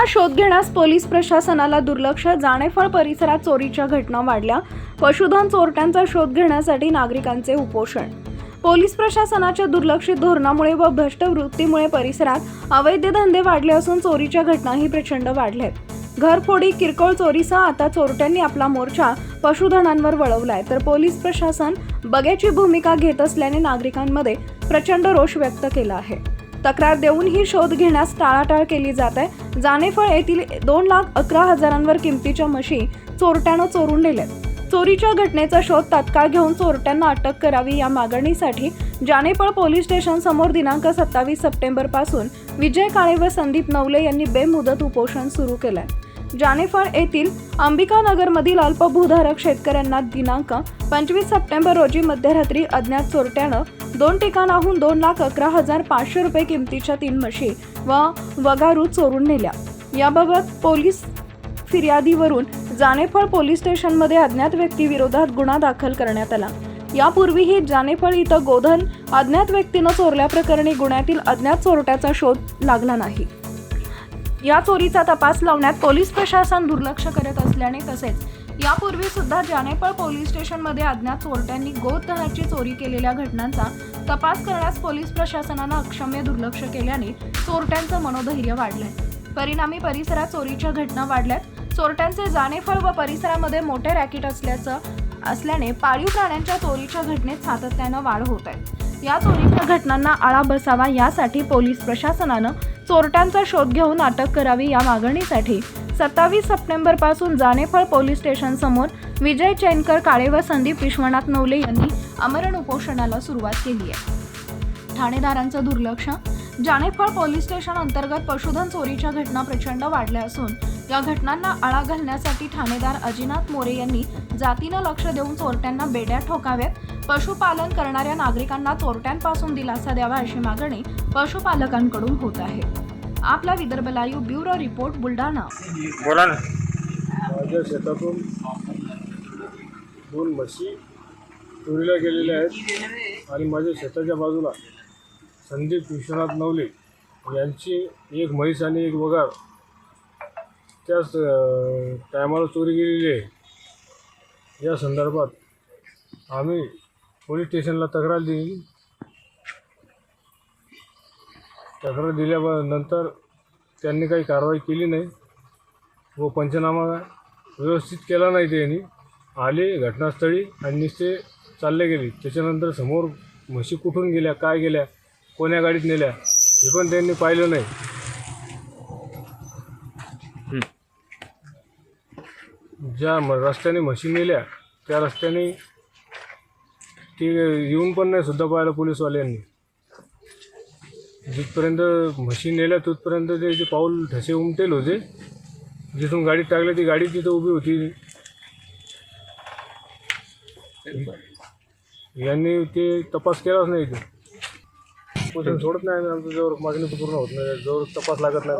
चोरांना शोध घेण्यास पोलीस प्रशासनाला दुर्लक्ष जाणेफळ परिसरात चोरीच्या घटना वाढल्या. पशुधन चोरट्यांचा शोध घेण्यासाठी नागरिकांचे उपोषण. पोलीस प्रशासनाच्या दुर्लक्षित धोरणामुळे व भ्रष्ट वृत्तीमुळे परिसरात अवैध धंदे वाढले असून चोरीच्या घटनाही प्रचंड वाढल्यात. घरफोडी किरकोळ चोरीसह आता चोरट्यांनी आपला मोर्चा पशुधनांवर वळवलाय. तर पोलीस प्रशासन बग्याची भूमिका घेत असल्याने नागरिकांमध्ये प्रचंड रोष व्यक्त केला आहे. तक्रार देऊनही शोध घेण्यास टाळाटाळ केली जात आहे. जानेफळ येथील दोन लाख अकरा हजारांवर किमतीच्या म्हशी चोरट्यानं चोरून नेल्यात. चोरीच्या घटनेचा शोध तात्काळ घेऊन चोरट्यांना अटक करावी या मागणीसाठी जानेफळ पोलीस स्टेशन समोर दिनांक सत्तावीस सप्टेंबरपासून विजय काळे व संदीप नवले यांनी बेमुदत उपोषण सुरू केलंय. जानेफळ येथील अंबिकानगरमधील अल्पभूधारक शेतकऱ्यांना दिनांक पंचवीस सप्टेंबर रोजी मध्यरात्री अज्ञात चोरट्यानं दोन ठिकाणाहून दोन लाख अकरा हजार पाचशे रुपये किमतीच्या तीन म्हशी व वगारू चोरून नेल्या. याबाबत पोलीस फिर्यादीवरून जानेफळ पोलीस स्टेशनमध्ये अज्ञात व्यक्तीविरोधात गुन्हा दाखल करण्यात आला. यापूर्वीही जानेफळ इथं गोधन अज्ञात व्यक्तीनं चोरल्याप्रकरणी गुन्ह्यातील अज्ञात चोरट्याचा शोध लागला नाही. या चोरीचा तपास लावण्यात पोलीस प्रशासन दुर्लक्ष करत असल्याने तसेच यापूर्वी सुद्धा जानेपळ पोलीस स्टेशनमध्ये अज्ञात चोरट्यांनी गोधनाची चोरी केलेल्या घटनांचा तपास करण्यास पोलीस प्रशासनानं अक्षम्य दुर्लक्ष केल्याने चोरट्यांचं मनोधैर्य वाढलंय. परिणामी परिसरात चोरीच्या घटना वाढल्यात. चोरट्यांचे जानेफळ व परिसरामध्ये मोठे रॅकेट असल्याचं असल्याने पाळीव प्राण्यांच्या चोरीच्या घटनेत सातत्यानं वाढ होत आहे या चोरीच्या घटनांना आळा बसावा यासाठी पोलीस प्रशासनानं चोरट्यांचा शोध घेऊन अटक करावी या मागणीसाठी सत्तावीस सप्टेंबरपासून जानेफळ पोलीस स्टेशन समोर विजय चैनकर काळे व संदीप विश्वनाथ नवले यांनी अमरण उपोषणाला सुरुवात केली आहे. ठाणेदारांचं दुर्लक्ष. जानेफळ पोलीस स्टेशन अंतर्गत पशुधन चोरीच्या घटना प्रचंड वाढल्या असून या घटनांना आळा घालण्यासाठी ठाणेदार अजिनाथ मोरे यांनी जातीनं लक्ष देऊन चोरट्यांना बेड्या ठोकाव्यात. पशुपालन करणाऱ्या नागरिकांना चोरट्यांपासून दिलासा द्यावा अशी मागणी पशुपालकांकडून होत आहे. आपला Vidarbha live bureau report Buldhana. बोला ना. माझ्या शेतातून दोन म्हशी चोरीला गेलेल्या आहेत आणि माझ्या शेताच्या बाजूला संदीप विश्वनाथ नवले यांची एक म्हैस आणि एक वगार त्याच टायमाला चोरी गेलेली आहे. या संदर्भात आम्ही पोलीस स्टेशनला तक्रार दिली तक्रार दिल्यानंतर त्यांनी काही कारवाई केली नाही व पंचनामा व्यवस्थित केला नाही त्यांनी. आले घटनास्थळी आणि निश्चय चालले गेले. त्याच्यानंतर समोर म्हशी कुठून गेल्या काय गेल्या कोण्या गाडीत नेल्या हे पण त्यांनी पाहिलं नाही. ज्या म रस्त्याने म्हशी नेल्या त्या रस्त्याने ते येऊन पण नाही सुद्धा पाहिलं पोलीसवाल्यांनी. जिथपर्यंत म्हशी नेल्या तिथपर्यंत जे पाऊल ठसे उमटेल होते जिथून गाडीत टाकलं ती गाडी तिथं उभी होती. यांनी ते तपास केलाच नाही ते सोडत नाही आमचं जवळ मागणी पूर्ण होत नाही जवळ तपास लागत नाही